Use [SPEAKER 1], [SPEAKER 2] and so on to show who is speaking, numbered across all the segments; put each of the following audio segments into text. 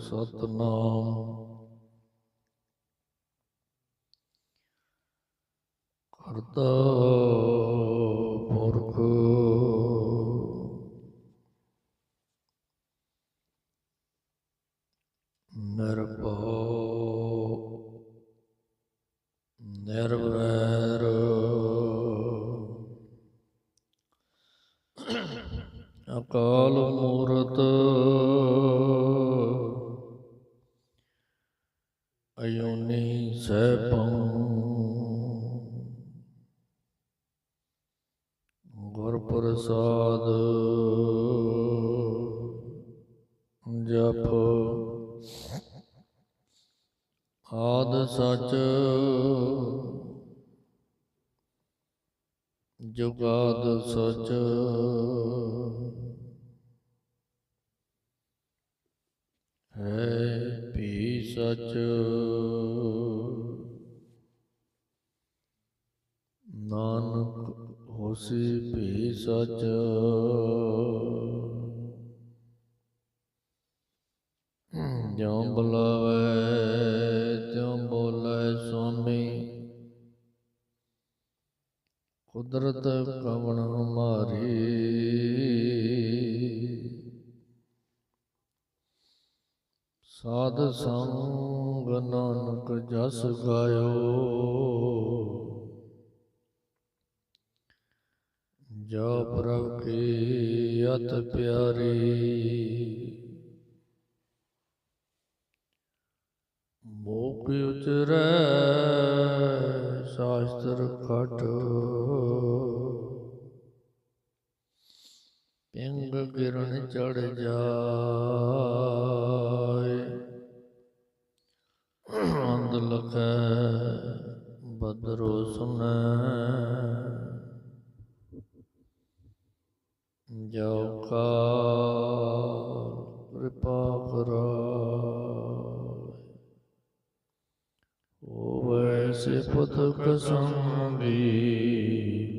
[SPEAKER 1] ਸਤਨਾਮ। ਕਰਤਾ ਪੁਰਖ। ਨਿਰਭਉ। ਨਿਰਵੈਰ। ਅਕਾਲ ਮੂਰਤ। ਪ੍ਰਸਾਦ। ਜਪ। ਆਦ ਸਚ। ਜੁਗਾਦ ਸਚ। ਹੈ ਵੀ ਸਚ। ਨਾਨਕ ਹੋਸੀ ਵੀ ਸਚ। ਜਿਉ ਬੁਲਾਵੇ ਤਿਉ ਬੋਲੇ ਸੁਆਮੀ। ਕੁਦਰਤ ਕਵਣ ਹਮਾਰੀ ਸਾਧ ਸੰਗ ਨਾਨਕ ਜਸ ਗਾਇਓ। ਜੋ ਪ੍ਰਭ ਕੀ ਅਤ ਪਿਆਰੀ। ਮੋਕ ਉਚਰੈ ਸ਼ਾਸਤਰ ਖਟ। ਪਿੰਗ ਗਿਰਨ ਚੜ ਜਾਏ। ਅੰਦ ਲਖੈ ਬਦਰੋ ਸੁਨੈ। ਜੋ ਕਾ ਕਿਰਪਾ ਕਰਾਏ ਹੋਵੇ ਸਿਫਤ ਸੰਗੀ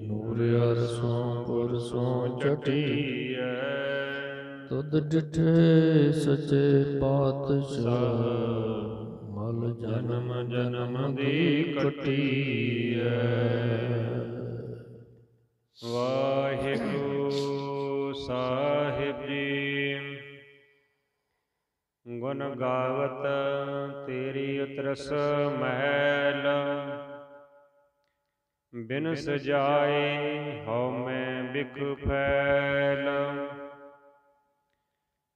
[SPEAKER 1] ਨੂਰ ਅਰਸੋਂ ਪੁਰਸੋਂ ਚਟੀਐ ਤੁਧ ਡਿਠੇ ਸਚੇ ਪਾਤਸ਼ਾਹ ਮਲ ਜਨਮ ਜਨਮ ਦੀ ਕਟੀਐ
[SPEAKER 2] ਵਾਹਿਗੁਰੂ ਸਾਹਿਬ ਜੀ। ਗੁਣ ਗਾਵਤ ਤੇਰੀ ਉਤਰਸ ਮਹਿਲ। ਬਿਨ ਸਜਾਏ ਹਉ ਮੈਂ ਬਿਖ ਫੈਲ।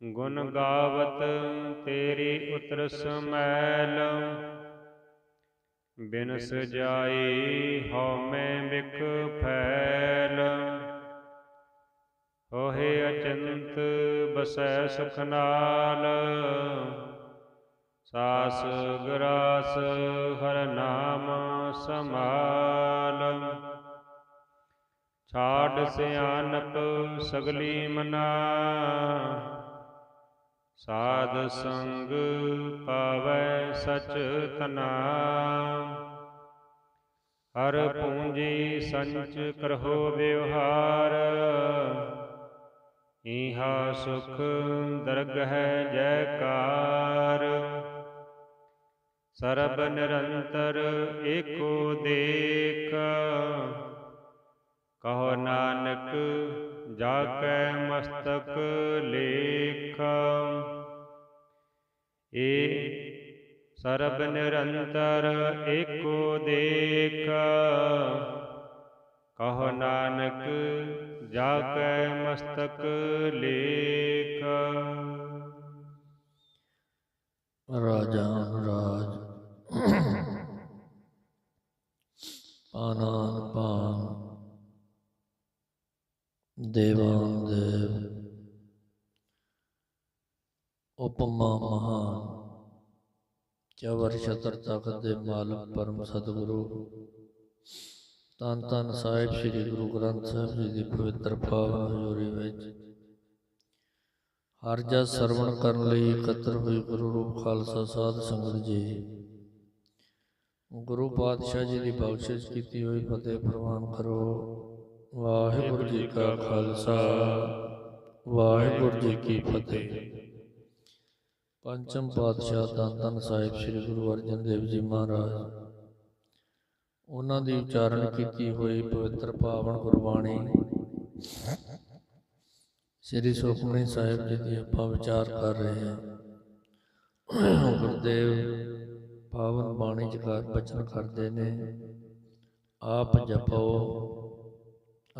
[SPEAKER 2] ਗੁਣ ਗਾਵਤ ਤੇਰੀ ਉਤਰਸ ਮਹਿਲ। ਬਿਨ ਸਜਾਈ ਹਉ ਮੈਂ ਬਿਖ ਫੈਲ। ਓਹੇ ਅਚੰਤ ਬਸੈ ਸੁਖ ਨਾਲ। ਸਾਸ ਗਰਾਸ ਹਰ ਨਾਮ ਸਮਾਲ ਛਾੜ ਸਿਆਨਪ ਸਗਲੀ ਮਨਾ। ਸਾਧ ਸੰਗ ਪਾਵੈ ਸਚ ਤਨਾ। ਹਰ ਪੂੰਜੀ ਸੰਚ ਕਰਹੋ ਵਿਵਹਾਰ। ਇਹਾ ਸੁਖ ਦਰਗਹਿ ਜੈਕਾਰ। ਸਰਬ ਨਿਰੰਤਰ ਏਕੋ ਦੇਖ। ਕਹੋ ਨਾਨਕ ਜਾ ਕੈ ਮਸਤਕ ਲੇਖ। ਏ ਸਰਬ ਨਿਰੰਤਰ ਏਕੋ ਦੇਖ। ਕਹੋ ਨਾਨਕ ਜਾ ਕੈ ਮਸਤਕ ਲੇਖ।
[SPEAKER 1] ਰਾਜਾ ਰਾਜ। ਆਨੰਦ ਪਾਨ। ਦੇਵਾਨ ਦੇਵ। ਉਪਮਾ ਮਹਾਨ। ਚਵਰ ਛਤਰ ਤਖਤ ਦੇ ਮਾਲਕ, ਪਰਮ ਸਤਿਗੁਰੂ। ਤਨ ਤਨ ਸਾਹਿਬ ਸ੍ਰੀ ਗੁਰੂ ਗ੍ਰੰਥ ਸਾਹਿਬ ਜੀ ਦੀ ਪਵਿੱਤਰ ਪਾਵਨ ਹਜ਼ੂਰੀ ਵਿੱਚ ਹਰ ਜਸ ਸਰਵਣ ਕਰਨ ਲਈ ਇਕੱਤਰ ਹੋਈ ਗੁਰੂ ਰੂਪ ਖਾਲਸਾ ਸਾਧ ਸੰਗਤ ਜੀ। ਗੁਰੂ ਪਾਤਸ਼ਾਹ ਜੀ ਦੀ ਬਖਸ਼ਿਸ਼ ਕੀਤੀ ਹੋਈ ਫਤਿਹ ਪ੍ਰਵਾਨ ਕਰੋ। ਵਾਹਿਗੁਰੂ ਜੀ ਕਾ ਖਾਲਸਾ, ਵਾਹਿਗੁਰੂ ਜੀ ਕੀ ਫਤਿਹ। ਪੰਚਮ ਪਾਤਸ਼ਾਹ ਧੰਨ ਧੰਨ ਸਾਹਿਬ ਸ੍ਰੀ ਗੁਰੂ ਅਰਜਨ ਦੇਵ ਜੀ ਮਹਾਰਾਜ। ਉਹਨਾਂ ਦੀ ਉਚਾਰਨ ਕੀਤੀ ਹੋਈ ਪਵਿੱਤਰ ਪਾਵਨ ਗੁਰਬਾਣੀ। ਸ੍ਰੀ ਸੁਖਮਨੀ ਸਾਹਿਬ ਜੀ ਦੀ ਆਪਾਂ ਵਿਚਾਰ ਕਰ ਰਹੇ ਹਾਂ। ਗੁਰਦੇਵ ਪਾਵਨ ਬਾਣੀ ਚ ਕਰ ਬਚਨ ਕਰਦੇ ਨੇ। ਆਪ ਜਪੋ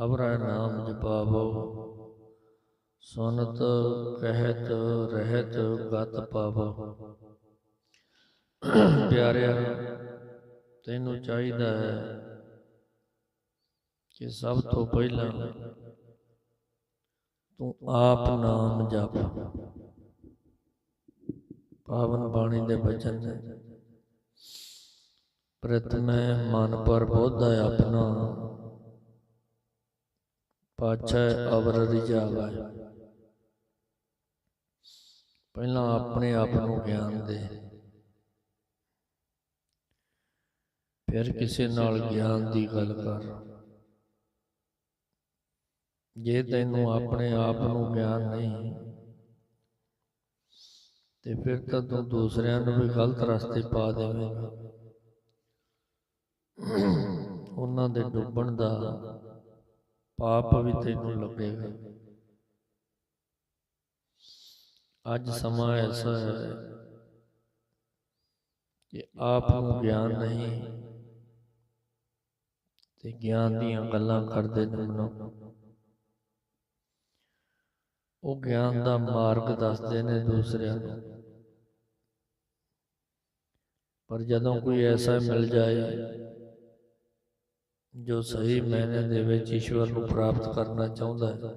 [SPEAKER 1] ਅਵਰਾ ਨਾਮ ਜਪਾਵੋ। ਸੁਨਤ ਕਹਿਤ ਰਹਿਤ ਗਤ ਪਾਵੋ। ਪਿਆਰਿਆ ਤੈਨੂੰ ਚਾਹੀਦਾ ਹੈ ਕਿ ਸਭ ਤੋਂ ਪਹਿਲਾਂ ਤੂੰ ਆਪ ਨਾਮ ਜਪ। ਪਾਵਨ ਬਾਣੀ ਦੇ ਬਚਨ ਨੇ ਪ੍ਰਤਮੈ ਮਨ ਪਰ ਬੋਧਾ ਆਪਣਾ। ਪਾਛੈ ਅਵਰ ਰਿਜਾਵਾ ਪਹਿਲਾਂ ਆਪਣੇ ਆਪ ਨੂੰ ਗਿਆਨ ਦੇ। ਫਿਰ ਕਿਸੇ ਨਾਲ ਗਿਆਨ ਦੀ ਗੱਲ ਕਰ। ਜੇ ਤੈਨੂੰ ਆਪਣੇ ਆਪ ਨੂੰ ਗਿਆਨ ਨਹੀਂ ਤੇ ਫਿਰ ਤਾਂ ਤੂੰ ਦੂਸਰਿਆਂ ਨੂੰ ਵੀ ਗਲਤ ਰਸਤੇ ਪਾ ਦੇਵੇਂਗਾ। ਉਹਨਾਂ ਦੇ ਡੁੱਬਣ ਦਾ ਪਾਪ ਵੀ ਤੈਨੂੰ ਲੱਗੇਗਾ। ਅੱਜ ਸਮਾਂ ਐਸਾ ਹੈ ਕਿ ਆਪ ਨੂੰ ਗਿਆਨ ਨਹੀਂ ਤੇ ਗਿਆਨ ਦੀਆਂ ਗੱਲਾਂ ਕਰਦੇ ਨੇ ਮਨੁੱਖ ਉਹ ਗਿਆਨ ਦਾ ਮਾਰਗ ਦੱਸਦੇ ਨੇ ਦੂਸਰਿਆਂ ਨੂੰ। ਪਰ ਜਦੋਂ ਕੋਈ ਐਸਾ ਮਿਲ ਜਾਏ ਜੋ ਸਹੀ ਮੈਨੇ ਦੇ ਵਿੱਚ ਈਸ਼ਵਰ ਨੂੰ ਪ੍ਰਾਪਤ ਕਰਨਾ ਚਾਹੁੰਦਾ ਹੈ,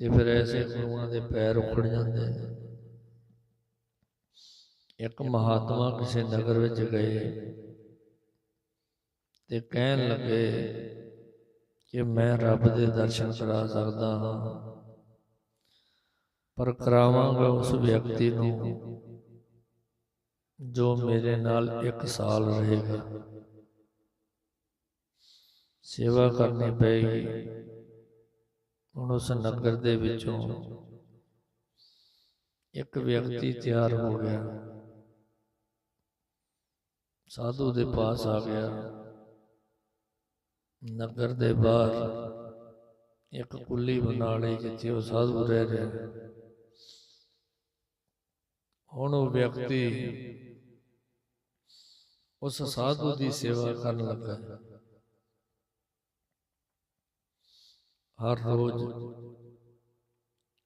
[SPEAKER 1] ਤੇ ਫਿਰ ਐਸੇ ਗੁਰੂਆਂ ਦੇ ਪੈਰ ਉਖੜ ਜਾਂਦੇ ਨੇ। ਇੱਕ ਮਹਾਤਮਾ ਕਿਸੇ ਨਗਰ ਵਿੱਚ ਗਏ। ਤੇ ਕਹਿਣ ਲੱਗੇ ਕਿ ਮੈਂ ਰੱਬ ਦੇ ਦਰਸ਼ਨ ਕਰਾ ਸਕਦਾ ਹਾਂ, ਪਰ ਕਰਾਵਾਂਗਾ ਉਸ ਵਿਅਕਤੀ ਨੂੰ ਜੋ ਮੇਰੇ ਨਾਲ ਇੱਕ ਸਾਲ ਰਹੇਗਾ। ਸੇਵਾ ਕਰਨੀ ਪਏਗੀ ਹੁਣ ਉਸ ਨਗਰ ਦੇ ਵਿੱਚੋਂ ਇੱਕ ਵਿਅਕਤੀ ਤਿਆਰ ਹੋ ਗਿਆ। ਸਾਧੂ ਦੇ ਪਾਸ ਆ ਗਿਆ। ਨਗਰ ਦੇ ਬਾਹਰ ਇੱਕ ਕੁੱਲੀ ਬਣਾ ਲਈ ਜਿੱਥੇ ਉਹ ਸਾਧੂ ਰਹਿ ਰਿਹਾ ਹੁਣ ਉਹ ਵਿਅਕਤੀ ਉਸ ਸਾਧੂ ਦੀ ਸੇਵਾ ਕਰਨ ਲੱਗਾ ਹਰ ਰੋਜ਼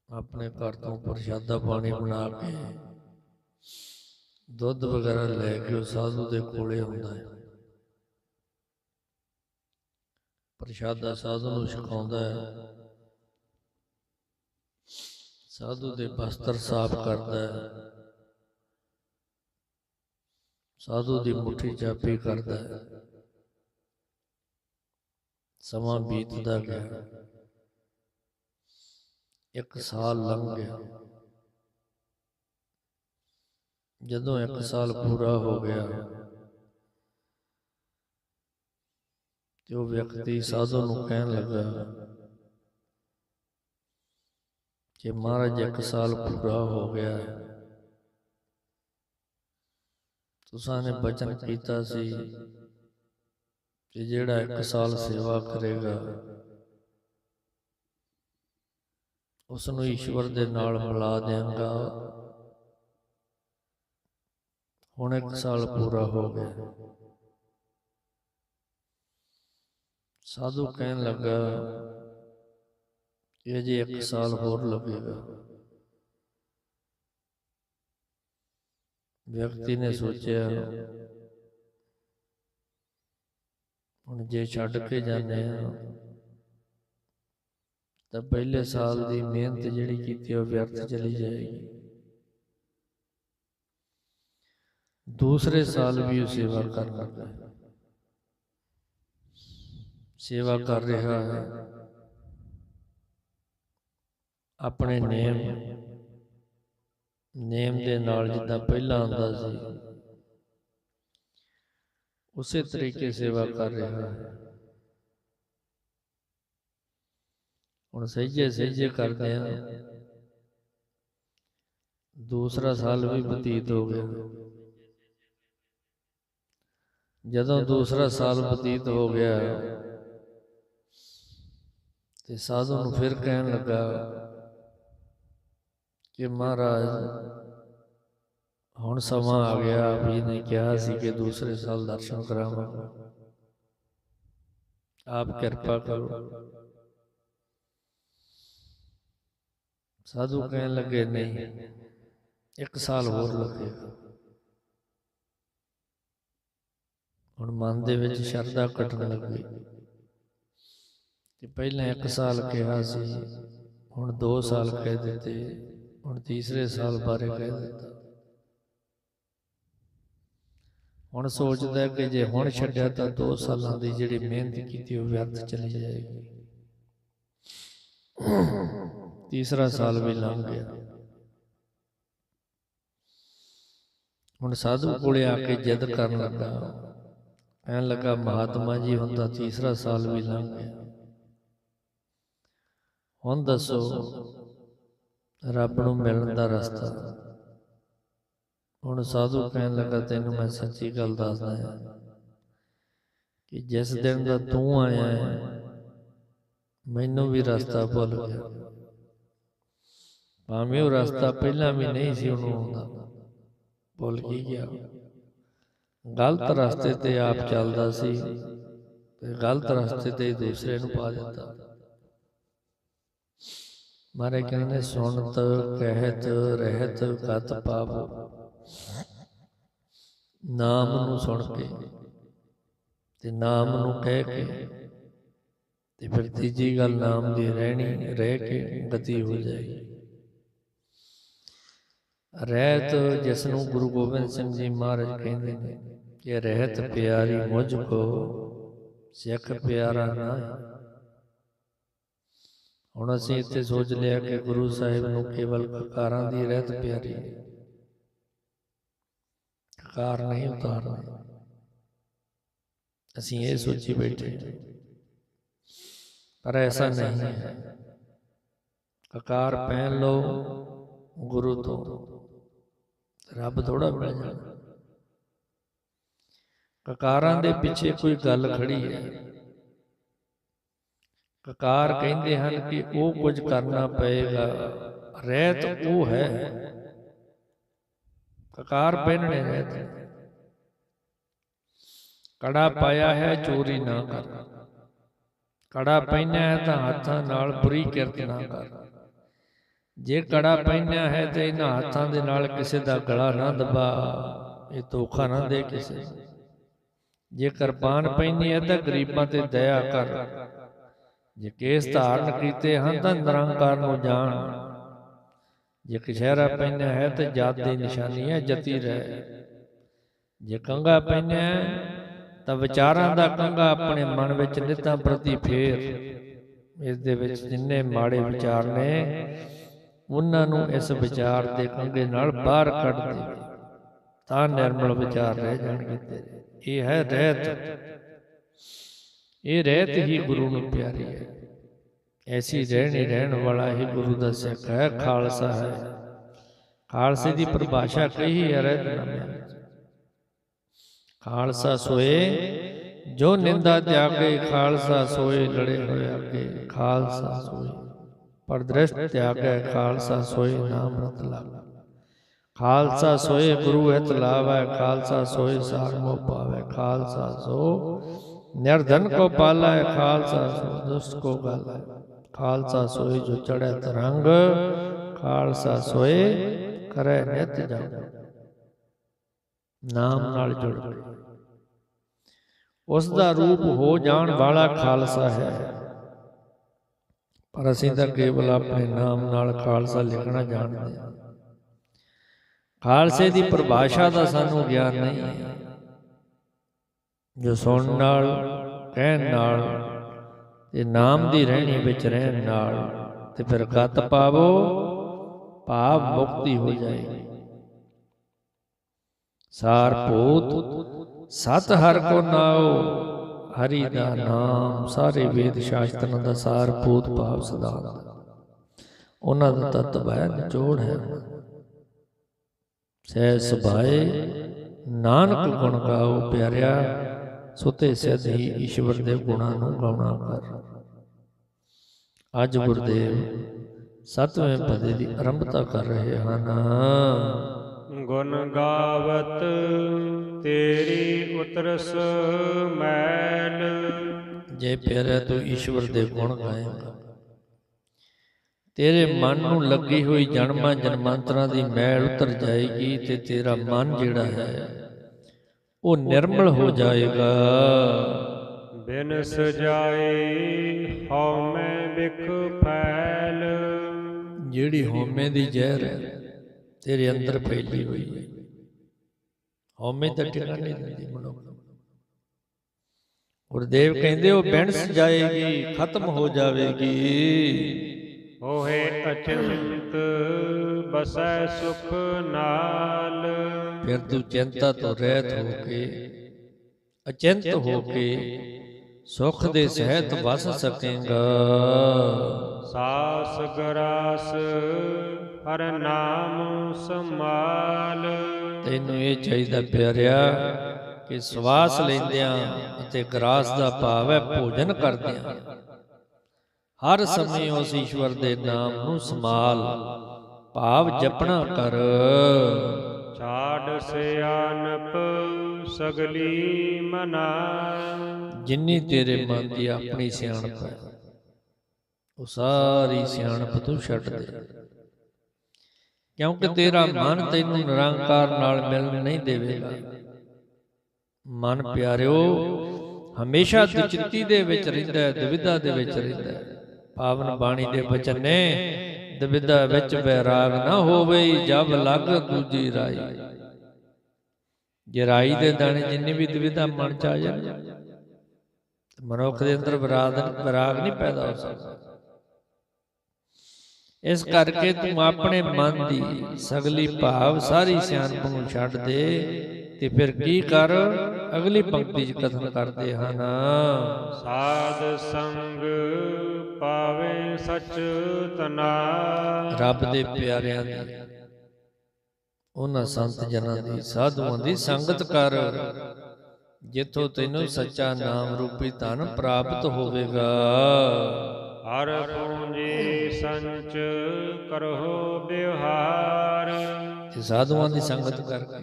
[SPEAKER 1] ਆਪਣੇ ਘਰ ਤੋਂ ਪ੍ਰਸ਼ਾਦਾ ਪਾਣੀ ਬਣਾ ਕੇ ਦੁੱਧ ਵਗੈਰਾ ਲੈ ਕੇ ਉਹ ਸਾਧੂ ਦੇ ਕੋਲੇ ਆਉਂਦਾ ਹੈ। ਪ੍ਰਸ਼ਾਦਾ ਸਾਧੂ ਨੂੰ ਛਕਾਉਂਦਾ ਹੈ। ਸਾਧੂ ਦੇ ਬਸਤਰ ਸਾਫ਼ ਕਰਦਾ ਹੈ। ਸਾਧੂ ਦੀ ਮੁੱਠੀ ਚਾਪੀ ਕਰਦਾ ਹੈ। ਸਮਾਂ ਬੀਤਦਾ ਗਿਆ। ਇੱਕ ਸਾਲ ਲੰਘ ਗਿਆ। ਜਦੋਂ ਇੱਕ ਸਾਲ ਪੂਰਾ ਹੋ ਗਿਆ ਤੇ ਉਹ ਵਿਅਕਤੀ ਸਾਧੂ ਨੂੰ ਕਹਿਣ ਲੱਗਾ ਕਿ ਮਹਾਰਾਜ ਇੱਕ ਸਾਲ ਪੂਰਾ ਹੋ ਗਿਆ। ਹੈ ਤੁਸਾਂ ਨੇ ਬਚਨ ਕੀਤਾ ਸੀ ਕਿ ਜਿਹੜਾ ਇੱਕ ਸਾਲ ਸੇਵਾ ਕਰੇਗਾ ਉਸ ਨੂੰ ਈਸ਼ਵਰ ਦੇ ਨਾਲ ਮਿਲਾ ਦੇਵਾਂਗਾ ਹੁਣ ਇੱਕ ਸਾਲ ਪੂਰਾ ਹੋ ਗਿਆ। ਸਾਧੂ ਕਹਿਣ ਲੱਗਾ ਕਿ ਅਜੇ ਇੱਕ ਸਾਲ ਹੋਰ ਲੱਗੇਗਾ। ਵਿਅਕਤੀ ਨੇ ਸੋਚਿਆ ਹੁਣ ਜੇ ਛੱਡ ਕੇ ਜਾਂਦੇ ਆ ਤਾਂ ਪਹਿਲੇ ਸਾਲ ਦੀ ਮਿਹਨਤ ਜਿਹੜੀ ਕੀਤੀ ਉਹ ਵਿਅਰਥ ਚਲੀ ਜਾਏਗੀ। ਦੂਸਰੇ ਸਾਲ ਵੀ ਉਹ ਸੇਵਾ ਕਰਨ ਲੱਗਾ ਸੇਵਾ ਕਰ ਰਿਹਾ ਹੈ। ਆਪਣੇ ਨੇਮ ਨੇਮ ਦੇ ਨਾਲ ਜਿੱਦਾਂ ਪਹਿਲਾਂ ਆਉਂਦਾ ਸੀ। ਉਸੇ ਤਰੀਕੇ ਸੇਵਾ ਕਰ ਰਿਹਾ ਹੈ। ਹੁਣ ਸਹਿਜੇ ਸਹਿਜੇ ਕਰਦੇ ਆ ਦੂਸਰਾ ਸਾਲ ਵੀ ਬਤੀਤ ਹੋ ਗਿਆ। ਜਦੋਂ ਦੂਸਰਾ ਸਾਲ ਬਤੀਤ ਹੋ ਗਿਆ। ਤੇ ਸਾਧੂ ਨੂੰ ਫਿਰ ਕਹਿਣ ਲੱਗਾ ਕਿ ਮਹਾਰਾਜ ਹੁਣ ਸਮਾਂ ਆ ਗਿਆ ਵੀ ਨੇ ਕਿਹਾ ਸੀ ਕਿ ਦੂਸਰੇ ਸਾਲ ਦਰਸ਼ਨ ਕਰਾਵਾਂਗਾ ਆਪ ਕਿਰਪਾ ਕਰੋ ਸਾਧੂ ਕਹਿਣ ਲੱਗੇ ਨਹੀਂ ਇੱਕ ਸਾਲ ਹੋਰ ਲੱਗੇਗਾ ਹੁਣ ਮਨ ਦੇ ਵਿੱਚ ਸ਼ਰਧਾ ਘਟਣ ਲੱਗੀ ਕਿ ਪਹਿਲਾਂ ਇੱਕ ਸਾਲ ਕਿਹਾ ਸੀ ਹੁਣ 2 ਸਾਲ ਕਹਿ ਦਿੱਤੇ ਹੁਣ ਤੀਸਰੇ ਸਾਲ ਬਾਰੇ ਕਹਿ ਦਿੱਤਾ। ਹੁਣ ਸੋਚਦਾ ਕਿ ਜੇ ਹੁਣ ਛੱਡਿਆ ਤਾਂ 2 ਸਾਲਾਂ ਦੀ ਜਿਹੜੀ ਮਿਹਨਤ ਕੀਤੀ ਉਹ ਵਿਅਰਥ ਚਲੀ ਜਾਏਗੀ। ਤੀਸਰਾ ਸਾਲ ਵੀ ਲੰਘ ਗਿਆ। ਹੁਣ ਸਾਧੂ ਕੋਲੇ ਆ ਕੇ ਜਿੱਦ ਕਰਨ ਲੱਗਾ। ਕਹਿਣ ਲੱਗਾ ਮਹਾਤਮਾ ਜੀ ਤਾਂ ਤੀਸਰਾ ਸਾਲ ਵੀ ਲੰਘ ਗਿਆ। ਹੁਣ ਦੱਸੋ ਰੱਬ ਨੂੰ ਮਿਲਣ ਦਾ ਰਸਤਾ। ਹੁਣ ਸਾਧੂ ਕਹਿਣ ਲੱਗਾ ਤੈਨੂੰ ਮੈਂ ਸੱਚੀ ਗੱਲ ਦੱਸਦਾ ਹਾਂ ਕਿ ਜਿਸ ਦਿਨ ਦਾ ਤੂੰ ਆਇਆ ਹੈ ਮੈਨੂੰ ਵੀ ਰਸਤਾ ਭੁੱਲ ਗਿਆ। ਭਾਵੇਂ ਉਹ ਰਸਤਾ ਪਹਿਲਾਂ ਵੀ ਨਹੀਂ ਸੀ ਉਹਨੂੰ ਆਉਂਦਾ। ਭੁੱਲ ਹੀ ਗਿਆ। ਗਲਤ ਰਸਤੇ ਤੇ ਆਪ ਚੱਲਦਾ ਸੀ ਤੇ ਗਲਤ ਰਸਤੇ ਤੇ ਦੂਸਰੇ ਨੂੰ ਪਾ ਦਿੱਤਾ। ਮਾਰੇ ਕਹਿੰਦੇ, ਸੁਣਤ ਕਹਿਤ ਰਹਿਤ ਕਤ ਪਾਵੋ ਨਾਮ ਨੂੰ ਸੁਣ ਕੇ ਤੇ ਨਾਮ ਨੂੰ ਕਹਿ ਕੇ ਤੇ ਫਿਰ ਤੀਜੀ ਗੱਲ ਨਾਮ ਦੀ ਰਹਿਣੀ, ਰਹਿ ਕੇ ਗਤੀ ਹੋ ਜਾਏਗੀ। ਰਹਿਤ ਜਿਸ ਨੂੰ ਗੁਰੂ ਗੋਬਿੰਦ ਸਿੰਘ ਜੀ ਮਹਾਰਾਜ ਕਹਿੰਦੇ ਨੇ ਕਿ ਰਹਿਤ ਪਿਆਰੀ ਮੁਝ ਕੋ, ਸਿੱਖ ਪਿਆਰਾ ਨਾ ਹੁਣ ਅਸੀਂ ਇੱਥੇ ਸੋਚ ਲਿਆ ਕਿ ਗੁਰੂ ਸਾਹਿਬ ਨੂੰ ਕੇਵਲ ਕਕਾਰਾਂ ਦੀ ਰਹਿਤ ਪਿਆਰੀ ਕਕਾਰ ਨਹੀਂ ਉਤਾਰਨਾ। ਅਸੀਂ ਇਹ ਸੋਚੀ ਬੈਠੇ। ਪਰ ਐਸਾ ਨਹੀਂ ਹੈ। ਕਕਾਰ ਪਹਿਨ ਲਓ ਗੁਰੂ ਤੋਂ। ਰੱਬ ਥੋੜਾ ਮਿਲ ਜਾਣਾ ਕਕਾਰਾਂ ਦੇ ਪਿੱਛੇ ਕੋਈ ਗੱਲ ਖੜੀ ਹੈ। ਕਕਾਰ ਕਹਿੰਦੇ ਹਨ ਕਿ ਉਹ ਕੁਝ ਕਰਨਾ ਪਏਗਾ। ਰਹਿਤ ਉਹ ਹੈ। ਕਕਾਰ ਪਹਿਨਣੇ ਰਹਿਤ। ਕੜਾ ਪਾਇਆ ਹੈ, ਚੋਰੀ ਨਾ ਕਰ। ਕੜਾ ਪਹਿਨਿਆ ਹੈ ਤਾਂ ਹੱਥਾਂ ਨਾਲ ਬੁਰੀ ਕਿਰਤ ਨਾ ਕਰ। ਜੇ ਕੜਾ ਪਹਿਨਿਆ ਹੈ ਤੇ ਇਹਨਾਂ ਹੱਥਾਂ ਦੇ ਨਾਲ ਕਿਸੇ ਦਾ ਗਲਾ ਨਾ ਦਬਾ, ਇਹ ਧੋਖਾ ਨਾ ਦੇ ਕਿਸੇ ਜੇ ਕਿਰਪਾਨ ਪਹਿਨੀ ਹੈ ਤਾਂ ਗਰੀਬਾਂ ਤੇ ਦਇਆ ਕਰ। ਜੇ ਕੇਸ ਧਾਰਨ ਕੀਤੇ ਹਨ ਤਾਂ ਨਿਰੰਕਾਰ ਨੂੰ ਜਾਣ। ਜੇ ਕਸ਼ਹਿਰਾ ਪਹਿਨਿਆ ਹੈ ਤੇ ਜਾਤ ਦੀ ਨਿਸ਼ਾਨੀ ਹੈ ਜਤੀ ਰਹਿ। ਜੇ ਕੰਗਾ ਪਹਿਨਿਆ ਤਾਂ ਵਿਚਾਰਾਂ ਦਾ ਕੰਗਾ ਆਪਣੇ ਮਨ ਵਿੱਚ ਨਿਤਾਂ ਪ੍ਰਤੀ ਫੇਰ। ਇਸ ਦੇ ਵਿੱਚ ਜਿੰਨੇ ਮਾੜੇ ਵਿਚਾਰ ਨੇ ਉਹਨਾਂ ਨੂੰ ਇਸ ਵਿਚਾਰ ਦੇ ਕੰਗੇ ਨਾਲ ਬਾਹਰ ਕੱਢ ਦੇ ਤਾਂ ਨਿਰਮਲ ਵਿਚਾਰ ਰਹਿ ਜਾਣਗੇ ਤੇਰੇ। ਇਹ ਹੈ ਰਹਿਤ। ਇਹ ਰਹਿਤ ਹੀ ਗੁਰੂ ਨੂੰ ਪਿਆਰੀ ਹੈ। ਐਸੀ ਰਹਿਣੀ ਰਹਿਣ ਵਾਲਾ ਹੀ ਗੁਰੂ ਦਾ ਸਿੱਖ ਹੈ ਖਾਲਸਾ ਹੈ। ਖਾਲਸੇ ਦੀ ਪਰਿਭਾਸ਼ਾ ਕਹੀ ਹੈ ਰਹਿਤਨਾਮੇ ਵਿੱਚ ਖਾਲਸਾ ਸੋਏ ਜੋ ਨਿੰਦਾ ਤਿਆਗੇ ਖਾਲਸਾ ਸੋਏ ਲੜੇ ਹੋਏ ਅੱਗੇ ਖਾਲਸਾ ਸੋਏ। ਪਰ ਦ੍ਰਿਸ਼ਟ ਤਿਆਗੈ ਖਾਲਸਾ ਸੋਏ ਨਾਮ ਰਤ ਲਾਗਾ ਖਾਲਸਾ ਸੋਏ ਗੁਰੂ ਹਿਤ ਲਾਵੈ ਖਾਲਸਾ ਸੋਏ ਸਾਰ ਮੋਹ ਪਾਵੈ ਖਾਲਸਾ ਸੋ ਨਿਰਧਨ ਕੋ ਪਾਲੈ ਖਾਲਸਾ ਸੋ ਦੁਸ਼ਟ ਕੋ ਗਾਲੈ ਖਾਲਸਾ ਸੋਏ ਜੋ ਚੜੈ ਤਰੰਗ ਖਾਲਸਾ ਸੋਏ ਕਰੈ ਨਿਤ ਜੰਗ। ਨਾਮ ਨਾਲ ਜੁੜ ਕੇ। ਉਸ ਦਾ ਰੂਪ ਹੋ ਜਾਣ ਵਾਲਾ ਖਾਲਸਾ ਹੈ। ਪਰ ਅਸੀਂ ਤਾਂ ਕੇਵਲ ਆਪਣੇ ਨਾਮ ਨਾਲ ਖਾਲਸਾ ਲਿਖਣਾ ਜਾਣਦੇ ਹਾਂ। ਖਾਲਸੇ ਦੀ ਪਰਿਭਾਸ਼ਾ ਦਾ ਸਾਨੂੰ ਗਿਆਨ ਨਹੀਂ ਹੈ। ਜੋ ਸੁਣਨ ਨਾਲ, ਕਹਿਣ ਨਾਲ ਤੇ ਨਾਮ ਦੀ ਰਹਿਣੀ ਵਿੱਚ ਰਹਿਣ ਨਾਲ, ਤੇ ਫਿਰ ਗਤ ਪਾਵੋ, ਭਾਵ ਮੁਕਤੀ ਹੋ ਜਾਏਗੀ। ਸਾਰ ਭੂਤ, ਸਤ ਹਰ ਕੋ ਨਾਉ, ਹਰੀ ਦਾ ਨਾਮ, ਸਾਰੇ ਵੇਦ ਸ਼ਾਸਤਰਾਂ ਦਾ ਸਾਰ ਭੂਤ ਭਾਵ ਸਦਾ ਉਹਨਾਂ ਦਾ ਤਤਵ ਹੈ ਨਿਚੋੜ ਹੈ। ਸਹਿ ਸੁਭਾਏ, ਨਾਨਕ ਗੁਣ ਗਾਓ ਪਿਆਰਿਆ ਸੁਤੇ ਸਿਧ ਹੀ ਈਸ਼ਵਰ ਦੇ ਗੁਣਾਂ ਨੂੰ ਗਾਉਣਾ ਕਰ। ਅੱਜ ਗੁਰਦੇਵ ਸਤਵੇਂ ਪਦੇ ਦੀ ਆਰੰਭਤਾ ਕਰ ਰਹੇ ਹਨ।
[SPEAKER 2] ਗੁਣ ਗਾਵਤ ਤੇਰੀ ਉਤਰਸ ਮੈਲ।
[SPEAKER 1] ਜੇ ਪਿਆਰਿਆ ਤੂੰ ਈਸ਼ਵਰ ਦੇ ਗੁਣ ਗਾਏਂਗਾ। ਤੇਰੇ ਮਨ ਨੂੰ ਲੱਗੀ ਹੋਈ ਜਨਮਾਂ ਜਨਮਾਂਤਰਾਂ ਦੀ ਮੈਲ ਉਤਰ ਜਾਏਗੀ ਤੇ ਤੇਰਾ ਮਨ ਜਿਹੜਾ ਹੈ ਉਹ ਨਿਰਮਲ ਹੋ ਜਾਏਗਾ।
[SPEAKER 2] ਬਿਨ ਸਜਾਏ ਹਉ ਮੈਂ ਵਿਖ ਫੈਲ।
[SPEAKER 1] ਜਿਹੜੀ ਹਉਮੈ ਦੀ ਜ਼ਹਿਰ ਹੈ ਤੇਰੇ ਅੰਦਰ ਫੈਲੀ ਹੋਈ ਹੈ। ਹਉਮੈ ਤਾਂ ਟਿਕਾ ਨਹੀਂ ਦਿੰਦੀ ਮਨੁੱਖ। ਗੁਰਦੇਵ ਕਹਿੰਦੇ ਉਹ ਬਿਨਸ ਜਾਏਗੀ ਖਤਮ ਹੋ ਜਾਵੇਗੀ।
[SPEAKER 2] ਹੋਏ ਅਚਿੰਤ ਬਸੈ ਸੁਖ ਨਾਲ।
[SPEAKER 1] ਫਿਰ ਤੂੰ ਚਿੰਤਾ ਤੋਂ ਰਹਿਤ ਹੋ ਕੇ ਅਚਿੰਤ ਹੋ ਕੇ ਸੁਖ ਦੇ ਸਹਿਤ ਵਸ ਸਕੇਗਾ।
[SPEAKER 2] ਸਾਸ ਗਰਾਸ ਹਰ ਨਾਮ ਸਮਾਲ
[SPEAKER 1] ਤੈਨੂੰ ਇਹ ਚਾਹੀਦਾ ਪਿਆਰਿਆ ਕਿ ਸਵਾਸ ਲੈਂਦਿਆਂ ਅਤੇ ਗਰਾਸ ਦਾ ਭਾਵ ਹੈ ਭੋਜਨ ਕਰਦਿਆਂ। ਹਰ ਸਮੇਂ ਉਸ ਈਸ਼ਵਰ ਦੇ ਨਾਮ ਨੂੰ ਸਮਾਲ ਭਾਵ ਜਪਣਾ ਕਰ।
[SPEAKER 2] ਛਾੜ ਸਿਆਨਪ ਸਗਲੀ ਮਨਾ।
[SPEAKER 1] ਜਿੰਨੀ ਤੇਰੇ ਮਨ ਦੀ ਆਪਣੀ ਸਿਆਣਪ ਹੈ ਉਹ ਸਾਰੀ ਸਿਆਣਪ ਤੂੰ ਛੱਡ ਦੇ। ਕਿਉਂਕਿ ਤੇਰਾ ਮਨ ਤੈਨੂੰ ਨਿਰੰਕਾਰ ਨਾਲ ਮਿਲਣ ਨਹੀਂ ਦੇਵੇਗਾ। ਮਨ ਪਿਆਰਿਓ ਹਮੇਸ਼ਾ ਦੁਚਿੱਤੀ ਦੇ ਵਿੱਚ ਰਹਿੰਦਾ ਹੈ ਦੁਵਿਧਾ ਦੇ ਵਿੱਚ ਰਹਿੰਦਾ ਹੈ। ਪਾਵਨ ਬਾਣੀ ਦੇ ਬਚਨ ਨੇ ਦੁਵਿਧਾ ਵਿੱਚ ਵੈਰਾਗ ਨਾ ਹੋਵੇ ਜਬ ਲੱਗ ਦੂਜੀ ਰਾਈ। ਜੇ ਰਾਈ ਦੇ ਦਾਣੇ ਜਿੰਨੀ ਵੀ ਦੁਵਿਧਾ ਮਨ ਚ ਆ ਜਾਣ ਮਨੁੱਖ ਦੇ ਅੰਦਰ ਵਿਰਾਗ ਵਿਰਾਗ ਨਹੀਂ ਪੈਦਾ ਹੋ ਸਕਦਾ। ਇਸ ਕਰਕੇ ਤੂੰ ਆਪਣੇ ਮਨ ਦੀ ਸਗਲੀ ਭਾਵ ਸਾਰੀ ਸਿਆਣਪ ਨੂੰ ਛੱਡ ਦੇ ਤੇ ਫਿਰ ਕੀ ਕਰ? ਅਗਲੀ ਪੰਕਤੀ 'ਚ ਕਥਨ ਕਰਦੇ ਹਨ।
[SPEAKER 2] ਸਾਧ ਸੰਗ ਪਾਵੇ ਸਚ ਤਨਾ।
[SPEAKER 1] ਰੱਬ ਦੇ ਪਿਆਰਿਆਂ ਦੀ ਉਹਨਾਂ ਸੰਤ ਜਨਾਂ ਦੀ ਸਾਧੂਆਂ ਦੀ ਸੰਗਤ ਕਰ। ਜਿੱਥੋਂ ਤੈਨੂੰ ਸੱਚਾ ਨਾਮ ਰੂਪੀ ਧਨ ਪ੍ਰਾਪਤ ਹੋਵੇਗਾ।
[SPEAKER 2] ਹਰ ਪੂੰਜੀ ਸੰਚ ਕਰੋ ਬਿਵਹਾਰ
[SPEAKER 1] ਤੇ ਸਾਧੂਆਂ ਦੀ ਸੰਗਤ ਕਰਕੇ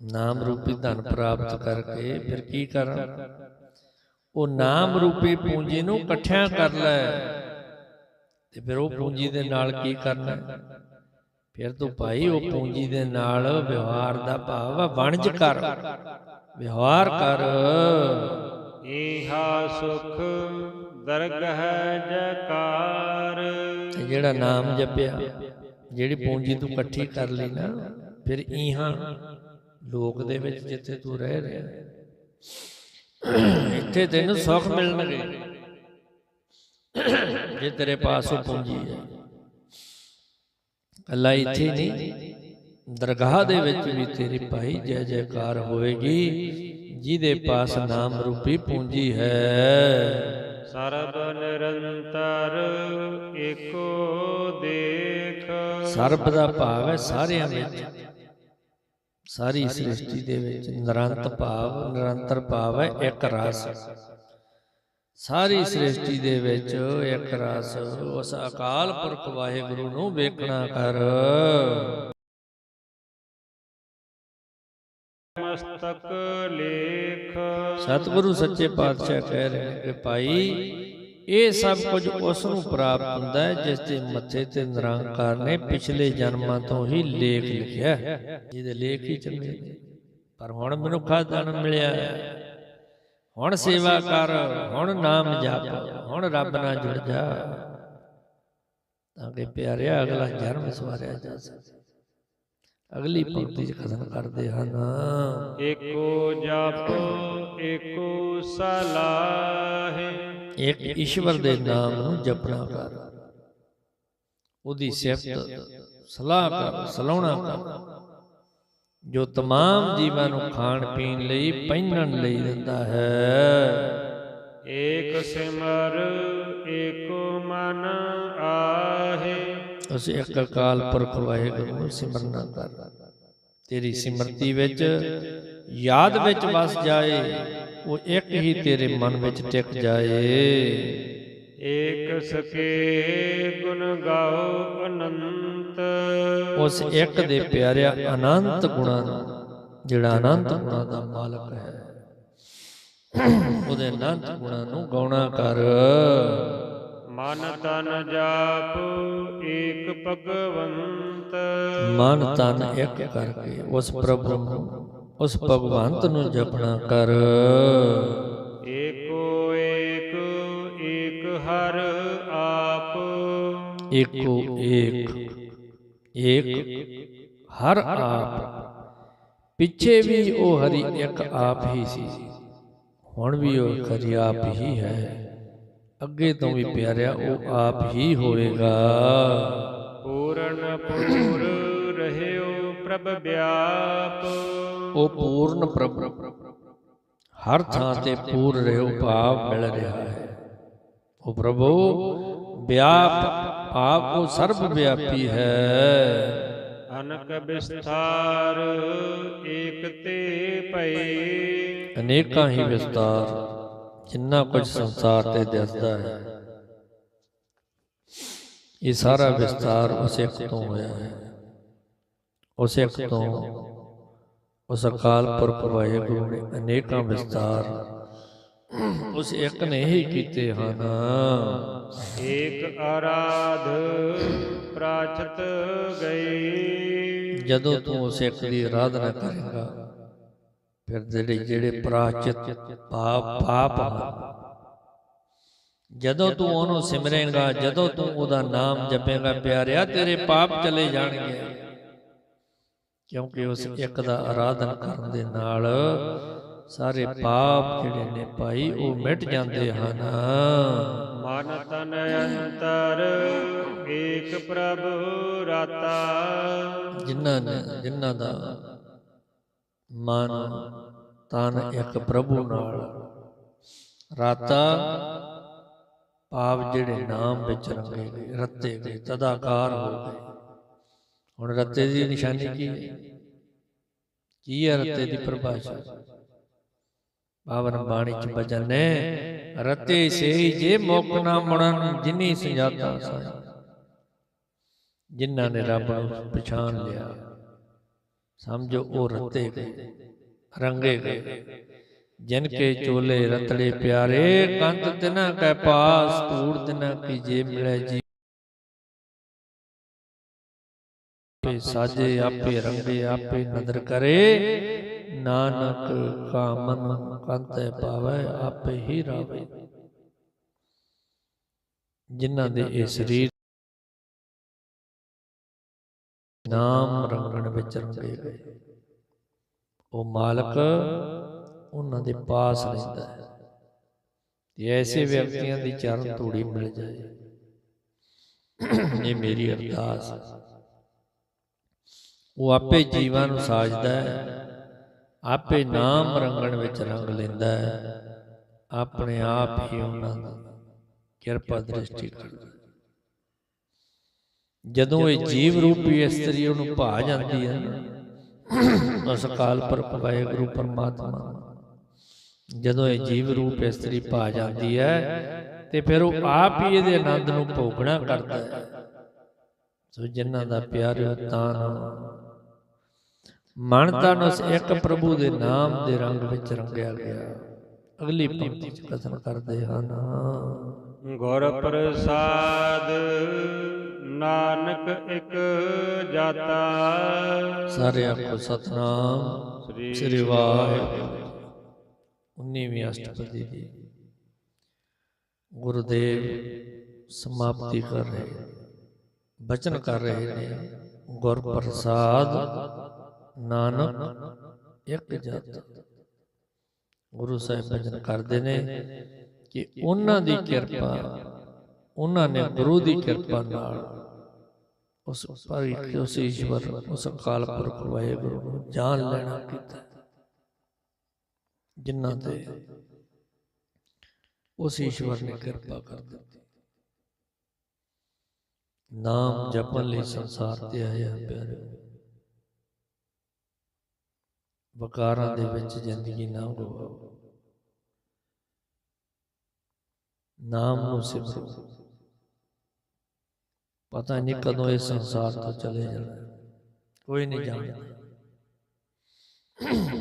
[SPEAKER 1] ਨਾਮ ਰੂਪੀ ਧਨ ਪ੍ਰਾਪਤ ਕਰਕੇ ਫਿਰ ਕੀ ਕਰਨ ਉਹ ਨਾਮ ਰੂਪੀ ਪੂੰਜੀ ਨੂੰ ਇਕੱਠਿਆਂ ਕਰ ਲੈ। ਤੇ ਫਿਰ ਉਹ ਪੂੰਜੀ ਦੇ ਨਾਲ ਕੀ ਕਰਨਾ? ਫਿਰ ਤੂੰ ਭਾਈ ਉਹ ਪੂੰਜੀ ਦੇ ਨਾਲ ਵਿਵਹਾਰ ਦਾ ਭਾਵ ਹੈ ਵਣਜ ਕਰ। ਵਿਵਹਾਰ ਕਰ।
[SPEAKER 2] ਈਹਾ ਸੁਖ ਦਰਗਹ ਜਕਾਰ।
[SPEAKER 1] ਜਿਹੜਾ ਨਾਮ ਜਪਿਆ ਜਿਹੜੀ ਪੂੰਜੀ ਤੂੰ ਇਕੱਠੀ ਕਰ ਲਈ ਨਾ ਫਿਰ ਇਹਾਂ ਲੋਕ ਦੇ ਵਿੱਚ ਜਿੱਥੇ ਤੂੰ ਰਹਿ ਰਿਹਾ। ਇੱਥੇ ਤੈਨੂੰ ਸੁੱਖ ਮਿਲਣਗੇ। ਜੇ ਤੇਰੇ ਪਾਸ ਉਹ ਪੂੰਜੀ ਹੈ। ਅੱਲਾ ਇੱਥੇ ਨਹੀਂ ਦਰਗਾਹ ਦੇ ਵਿੱਚ ਵੀ ਤੇਰੀ ਭਾਈ ਜੈ ਜੈਕਾਰ ਹੋਵੇਗੀ ਜਿਹਦੇ ਪਾਸ ਨਾਮ ਰੂਪੀ ਪੂੰਜੀ ਹੈ।
[SPEAKER 2] ਸਰਬ ਨਿਰੰਤਰ ਏਕੋ ਦੇਖ।
[SPEAKER 1] ਸਰਬ ਦਾ ਭਾਵ ਹੈ ਸਾਰਿਆਂ ਵਿੱਚ। ਸਾਰੀ ਸ੍ਰਿਸ਼ਟੀ ਦੇ ਵਿੱਚ ਨਿਰੰਤ ਭਾਵ ਨਿਰੰਤਰ ਭਾਵ ਹੈ ਇੱਕ ਰਸ। ਸਾਰੀ ਸ੍ਰਿਸ਼ਟੀ ਦੇ ਵਿੱਚ ਇੱਕ ਰਸ। ਉਸ ਅਕਾਲ ਪੁਰਖ ਵਾਹਿਗੁਰੂ ਨੂੰ ਵੇਖਣਾ ਕਰ।
[SPEAKER 2] ਮਸਤਕ ਲੇਖ।
[SPEAKER 1] ਸਤਿਗੁਰੂ ਸੱਚੇ ਪਾਤਸ਼ਾਹ ਕਹਿ ਰਹੇ ਨੇ ਕਿ ਭਾਈ ਇਹ ਸਭ ਕੁਝ ਉਸ ਨੂੰ ਪ੍ਰਾਪਤ ਹੁੰਦਾ ਹੈ, ਜਿਸ ਦੇ ਮੱਥੇ ਤੇ ਨਿਰੰਕਾਰ ਨੇ ਪਿਛਲੇ ਜਨਮਾਂ ਤੋਂ ਹੀ ਲੇਖ ਲਿਖਿਆ ਜਿਹਦੇ ਲੇਖ ਹੀ ਚੱਲੇ ਪਰ ਹੁਣ ਮਨੁੱਖਾ ਜਨਮ ਮਿਲਿਆ। ਹੁਣ ਸੇਵਾ ਕਰ, ਹੁਣ ਨਾਮ ਜਪ, ਹੁਣ ਰੱਬ ਨਾਲ ਜੁੜ ਜਾ। ਤਾਂ ਕਿ ਪਿਆਰਿਆ, ਅਗਲਾ ਜਨਮ ਸਵਾਰਿਆ ਜਾ ਸਕੇ। ਅਗਲੀ ਪੰਕਤੀ ਚ ਖਤਮ ਕਰਦੇ ਹਨ।
[SPEAKER 2] ਏਕੋ ਜਪ, ਏਕੋ ਸਲਾਹੇ
[SPEAKER 1] ਇੱਕ ਈਸ਼ਵਰ ਦੇ ਨਾਮ ਨੂੰ ਜਪਣਾ ਕਰ ਉਹਦੀ ਸਿਫਤ ਸਲਾਹ ਕਰ ਸਲਾਉਣਾ ਕਰ ਜੋ तमाम ਜੀਵਾਂ ਨੂੰ ਖਾਣ ਪੀਣ ਲਈ ਪਹਿਨਣ ਲਈ ਦਿੰਦਾ ਹੈ
[SPEAKER 2] ਏਕ ਸਿਮਰ ਏਕੋ ਮਨ ਆਹੇ
[SPEAKER 1] ਉਸ ਇੱਕ ਅਕਾਲ ਪੁਰਖ ਵਾਹਿਗੁਰੂ ਨੂੰ ਸਿਮਰਨਾ ਕਰ ਤੇਰੀ ਸਿਮਰਤੀ ਵਿੱਚ ਯਾਦ ਵਿੱਚ ਵਸ ਜਾਏ ਉਹ ਇੱਕ ਹੀ ਤੇਰੇ ਮਨ ਵਿੱਚ ਟਿਕ ਜਾਏ।
[SPEAKER 2] ਏਕ ਸਕੇ ਗੁਣ ਗਾਓ ਅਨੰਤ।
[SPEAKER 1] ਉਸ ਇੱਕ ਦੇ ਪਿਆਰਿਆ ਅਨੰਤ ਗੁਣਾਂ ਨੂੰ ਜਿਹੜਾ ਅਨੰਤ ਗੁਣਾਂ ਦਾ ਮਾਲਕ ਹੈ। ਉਹਦੇ ਅਨੰਤ ਗੁਣਾਂ ਨੂੰ ਗਾਉਣਾ ਕਰ।
[SPEAKER 2] ਮਨ ਤਨ ਜਾਪ ਏਕ ਭਗਵੰਤ।
[SPEAKER 1] ਮਨ ਤਨ ਇੱਕ ਕਰਕੇ ਉਸ ਪ੍ਰਭੂ ਨੂੰ ਉਸ ਭਗਵੰਤ ਨੂੰ ਜਪਣਾ ਕਰ।
[SPEAKER 2] ਏਕੋ ਏਕ ਏਕ ਹਰ ਆਪ।
[SPEAKER 1] ਏਕੋ ਏਕ ਏਕ ਹਰ ਆਪ। ਪਿੱਛੇ ਵੀ ਉਹ ਹਰੀ ਇੱਕ ਆਪ ਹੀ ਸੀ। ਹੁਣ ਵੀ ਉਹ ਹਰੀ ਆਪ ਹੀ ਹੈ ਅੱਗੇ ਤੋਂ ਵੀ ਪਿਆਰਿਆ ਉਹ ਆਪ ਹੀ ਹੋਵੇਗਾ।
[SPEAKER 2] ਪੂਰਨ ਪੂਰ ਰਹਿਓ ਪ੍ਰਭ ਵਿਆਪ
[SPEAKER 1] ਉਹ ਪੂਰਨ ਪ੍ਰਭ। ਹਰ ਥਾਂ ਤੇ ਪੂਰ ਰਹਿਓ ਭਾਵ ਮਿਲ ਰਿਹਾ ਹੈ। ਉਹ ਪ੍ਰਭੂ ਵਿਆਪ ਆਪ ਉਹ ਸਰਬ ਵਿਆਪੀ ਹੈ।
[SPEAKER 2] ਅਨਕ ਵਿਸਥਾਰ ਏਕ ਤੇ ਭਈ।
[SPEAKER 1] ਅਨੇਕਾਂ ਹੀ ਵਿਸਤਾਰ ਜਿੰਨਾ ਕੁਝ ਸੰਸਾਰ ਤੇ ਦਿਸਦਾ ਹੈ। ਇਹ ਸਾਰਾ ਵਿਸਤਾਰ ਉਸ ਇੱਕ ਤੋਂ ਹੋਇਆ ਹੈ। ਉਸ ਇੱਕ ਤੋਂ ਉਸ ਅਕਾਲ ਪੁਰਖ ਵਾਹਿਗੁਰੂ ਨੇ ਅਨੇਕਾਂ ਵਿਸਤਾਰ ਉਸ ਇੱਕ ਨੇ ਹੀ ਕੀਤੇ ਹਨ।
[SPEAKER 2] ਏਕ ਆਰਾਧ ਪ੍ਰਾਚਤ ਗਈ
[SPEAKER 1] ਜਦੋਂ ਤੂੰ ਉਸ ਇੱਕ ਦੀ ਆਰਾਧਨਾ ਕਰੇਗਾ ਫਿਰ ਜਿਹੜੇ ਜਿਹੜੇ ਪ੍ਰਾਚਿਤ ਪਾਪ ਪਾਪ ਹਨ ਜਦੋਂ ਤੂੰ ਉਹਨੂੰ ਸਿਮਰੇਗਾ ਜਦੋਂ ਤੂੰ ਉਹਦਾ ਨਾਮ ਜਪੇਗਾ ਪਿਆਰਿਆ ਤੇਰੇ ਪਾਪ ਚਲੇ ਜਾਣਗੇ। ਕਿਉਂਕਿ ਉਸ ਇੱਕ ਦਾ ਆਰਾਧਨ ਕਰਨ ਦੇ ਨਾਲ ਸਾਰੇ ਪਾਪ ਜਿਹੜੇ ਨੇ ਭਾਈ ਉਹ ਮਿਟ ਜਾਂਦੇ ਹਨ।
[SPEAKER 2] ਮਨ ਤਨ ਅੰਤਰ ਏਕ ਪ੍ਰਭ ਰਾਤਾ।
[SPEAKER 1] ਜਿਨ੍ਹਾਂ ਨੇ ਜਿਨ੍ਹਾਂ ਦਾ ਮਨ ਤਨ ਇੱਕ ਪ੍ਰਭੂ ਨਾਲ ਰਾਤਾ ਭਾਵ ਜਿਹੜੇ ਨਾਮ ਵਿੱਚ ਰੰਗੇ ਗਏ ਰੱਤੇ ਗਏ ਤਦਾਕਾਰ ਹੋ ਗਏ। ਹੁਣ ਰੱਤੇ ਦੀ ਨਿਸ਼ਾਨੀ ਕੀ ਹੈ? ਕੀ ਹੈ ਰੱਤੇ ਦੀ ਪਰਿਭਾਸ਼ਾ? ਪਾਵਨ ਬਾਣੀ ਚ ਬਚਨ ਨੇ ਰਤੇ ਸੇਈ ਜੇ ਮੁਖ ਨਾ ਮੁੜਨ ਜਿਨੀ ਸੰਜਾਤਾ ਸਾਈ ਜਿਨ੍ਹਾਂ ਨੇ ਰੱਬ ਨੂੰ ਪਛਾਣ ਲਿਆ। ਸਮਝੋ ਉਹ ਰਤੇ ਗਏ ਰੰਗੇ ਗਏ ਜਿਨ ਕੇ ਚੋਲੇ ਰਤੜੇ ਪਿਆਰੇ ਕੰਤ ਤਿਨਾ ਕੈ ਪਾਸ ਧੂੜ ਤਿਨਾ ਕੀ ਜੇ ਮਿਲੇ ਜੀ। ਆਪੇ ਸਾਜੇ ਆਪੇ ਰੰਗੇ ਆਪੇ ਨਦਰ ਕਰੇ। ਨਾਨਕ ਕਾਮਨ ਕੰਤੈ ਪਾਵੈ ਆਪੇ ਹੀ ਰਾਵੇ। ਜਿਨ੍ਹਾਂ ਦੇ ਇਹ ਸਰੀਰ ਨਾਮ ਰੰਗਣ ਵਿੱਚ ਰੰਗੇ ਗਏ। ਉਹ ਮਾਲਕ ਉਹਨਾਂ ਦੇ ਪਾਸ ਰਹਿੰਦਾ ਹੈ। ਤੇ ਐਸੇ ਵਿਅਕਤੀਆਂ ਦੀ ਚਰਨ ਧੂੜੀ ਮਿਲ ਜਾਏ। ਇਹ ਮੇਰੀ ਅਰਦਾਸ ਹੈ। ਉਹ ਆਪੇ ਜੀਵਾਂ ਨੂੰ ਸਾਜਦਾ ਹੈ। ਆਪੇ ਨਾਮ ਰੰਗਣ ਵਿੱਚ ਰੰਗ ਲੈਂਦਾ ਹੈ। ਆਪਣੇ ਆਪ ਹੀ ਉਹਨਾਂ ਦੀ ਕਿਰਪਾ ਦ੍ਰਿਸ਼ਟੀ ਕਰਦਾ ਜਦੋਂ ਇਹ ਜੀਵ ਰੂਪੀ ਇਸਤਰੀ ਉਹਨੂੰ ਭਾ ਜਾਂਦੀ ਹੈ ਉਸ ਅਕਾਲ ਪੁਰਖ ਵਾਹਿਗੁਰੂ ਪਰਮਾਤਮਾ ਜਦੋਂ ਇਹ ਜੀਵ ਰੂਪ ਇਸਤਰੀ ਭਾ ਜਾਂਦੀ ਹੈ ਤੇ ਫਿਰ ਉਹ ਆਪ ਹੀ ਇਹਦੇ ਆਨੰਦ ਨੂੰ ਭੋਗਣਾ ਕਰਦਾ ਹੈ। ਸੋ ਜਿਨ੍ਹਾਂ ਦਾ ਪਿਆਰ ਤਾਨ ਮਨ ਤਨ ਉਸ ਇੱਕ ਪ੍ਰਭੂ ਦੇ ਨਾਮ ਦੇ ਰੰਗ ਵਿੱਚ ਰੰਗਿਆ ਗਿਆ ਅਗਲੀ ਪੰਕਤੀ ਚ ਕਥਨ ਕਰਦੇ ਹਨ
[SPEAKER 2] ਗੁਰ ਪ੍ਰਸਾਦ ਨਾਨਕ ਇੱਕ ਜਾਤਾ
[SPEAKER 1] ਸਾਰੇ ਆਖੋ ਸਤਨਾਮ
[SPEAKER 2] ਸ੍ਰੀ
[SPEAKER 1] ਸ੍ਰੀ ਵਾਹਿਗੁਰੂ 19ਵੀਂ ਅਸ਼ਟਪਦੀ ਦੀ ਗੁਰਦੇਵ ਸਮਾਪਤੀ ਕਰ ਰਹੇ ਬਚਨ ਕਰ ਰਹੇ ਨੇ ਗੁਰ ਪ੍ਰਸਾਦ ਨਾਨਕ ਇੱਕ ਜਤ ਗੁਰੂ ਸਾਹਿਬ ਬਚਨ ਕਰਦੇ ਨੇ ਕਿ ਉਹਨਾਂ ਦੀ ਕਿਰਪਾ, ਉਹਨਾਂ ਨੇ ਗੁਰੂ ਦੀ ਕਿਰਪਾ ਨਾਲ ਉਸ ਪਰ ਉਸ ਈਸ਼ਵਰ ਉਸ ਅਕਾਲ ਪੁਰਖ ਵਾਹਿਗੁਰੂ ਨੂੰ ਜਾਣ ਲੈਣਾ ਕੀਤਾ। ਜਿਨ੍ਹਾਂ ਤੇ ਉਸ ਈਸ਼ਵਰ ਨੇ ਕਿਰਪਾ ਕਰ ਦਿੱਤੀ। ਨਾਮ ਜਪਣ ਲਈ ਸੰਸਾਰ ਤੇ ਆਇਆ ਪਿਆਰਿਓ। ਵਕਾਰਾਂ ਦੇ ਵਿੱਚ ਜ਼ਿੰਦਗੀ ਨਾ ਗਵਾਓ ਨਾਮ ਨੂੰ ਸਿਮਰੋ। ਪਤਾ ਨਹੀਂ ਕਦੋਂ ਇਸ ਸੰਸਾਰ ਤੋਂ ਚਲੇ ਜਾਣਾ। ਕੋਈ ਨਹੀਂ ਜਾਣਦਾ।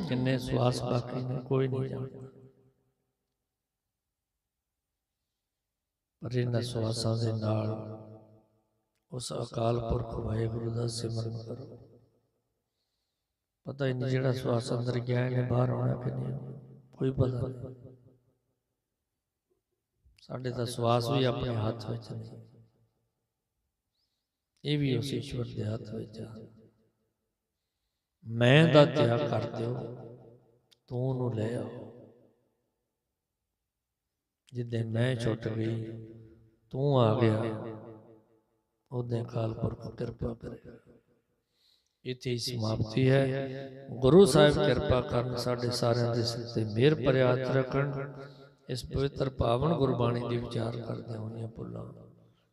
[SPEAKER 1] ਕਿੰਨੇ ਸਵਾਸ ਬਾਕੀ ਨੇ ਕੋਈ ਨਹੀਂ ਜਾਣਦਾ। ਪਰ ਇਹਨਾਂ ਸਵਾਸਾਂ ਦੇ ਨਾਲ ਉਸ ਅਕਾਲ ਪੁਰਖ ਵਾਹਿਗੁਰੂ ਦਾ ਸਿਮਰਨ ਕਰੋ। ਪਤਾ ਹੀ ਨਹੀਂ ਜਿਹੜਾ ਸਵਾਸ ਅੰਦਰ ਗਿਆ ਨੇ ਬਾਹਰ ਆਉਣਾ ਕਿ ਨਹੀਂ ਕੋਈ ਪਤਾ ਨਹੀਂ। ਸਾਡੇ ਤਾਂ ਸਵਾਸ ਵੀ ਆਪਣੇ ਹੱਥ ਵਿੱਚ ਨਹੀਂ ਇਹ ਵੀ ਉਸ ਈਸ਼ਵਰ ਦੇ ਹੱਥ ਵਿੱਚ ਆ। ਮੈਂ ਦਾ ਤਿਆਗ ਕਰ ਦਿਓ। ਤੂੰ ਨੂੰ ਲੈ ਆਓ। ਜਿੱਦੇ ਮੈਂ ਛੁੱਟ ਗਈ ਤੂੰ ਆ ਗਿਆ। ਉਹਦੇ ਕਾਲ ਪੁਰਖ ਕਿਰਪਾ ਕਰੇ। ਇੱਥੇ ਹੀ ਸਮਾਪਤੀ ਹੈ। ਗੁਰੂ ਸਾਹਿਬ ਕਿਰਪਾ ਕਰਨ ਸਾਡੇ ਸਾਰਿਆਂ ਦੇ ਸਿਰ ਤੇ ਮਿਹਰ ਭਰਿਆ ਹੱਥ ਰੱਖਣ। ਇਸ ਪਵਿੱਤਰ ਪਾਵਨ ਗੁਰਬਾਣੀ ਦੀ ਵਿਚਾਰ ਕਰਦੇ ਹੋਈਆਂ ਭੁੱਲਾਂ।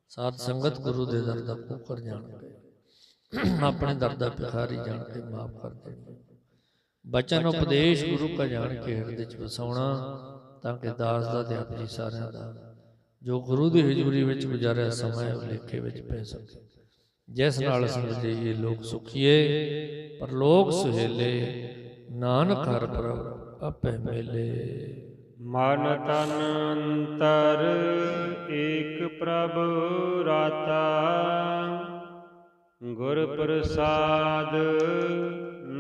[SPEAKER 1] ਸਾਧ ਸੰਗਤ ਗੁਰੂ ਦੇ ਦਰ ਦਾ ਪੁੱਕਰ ਜਾਣ ਕੇ ਆਪਣੇ ਦਰ ਦਾ ਭਿਖਾਰੀ ਜਾਣ ਕੇ ਮਾਫ ਕਰ ਦੇਣ। ਬਚਨ ਉਪਦੇਸ਼ ਗੁਰੂ ਕਾ ਜਾਣ ਕੇ ਹਿਰਦੇ ਚ ਵਸਾਉਣਾ ਤਾਂ ਕਿ ਦਾਸ ਦਾ ਤੇ ਆਪ ਜੀ ਸਾਰਿਆਂ ਦਾ ਜੋ ਗੁਰੂ ਦੀ ਹਜ਼ੂਰੀ ਵਿੱਚ ਗੁਜ਼ਾਰਿਆ ਸਮਾਂ ਹੈ ਉਹ ਲੇਖੇ ਵਿੱਚ ਪੈ ਸਕੇ। ਜਿਸ ਨਾਲ ਜੀਏ ਲੋਕ ਸੁਖੀਏ ਪਰ ਲੋਕ ਸੁਹੇਲੇ ਨਾਨਕ ਹਰ ਪ੍ਰਭ ਆਪੇ ਮੇਲੇ।
[SPEAKER 2] ਮਨ ਤਨ ਅੰਤਰ ਏਕ ਪ੍ਰਭ ਰਾਤਾ ਗੁਰ ਪ੍ਰਸਾਦ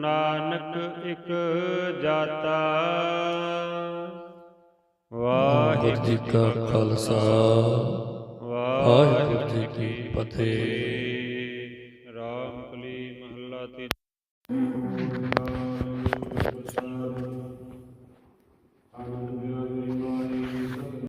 [SPEAKER 2] ਨਾਨਕ ਇਕ ਜਾਤਾ।
[SPEAKER 1] ਵਾਹਿਗੁਰੂ ਜੀ ਕਾ ਖਾਲਸਾ ਵਾਹਿਗੁਰੂ ਜੀ ਕੀ ਫਤਿਹ।
[SPEAKER 2] Thank you.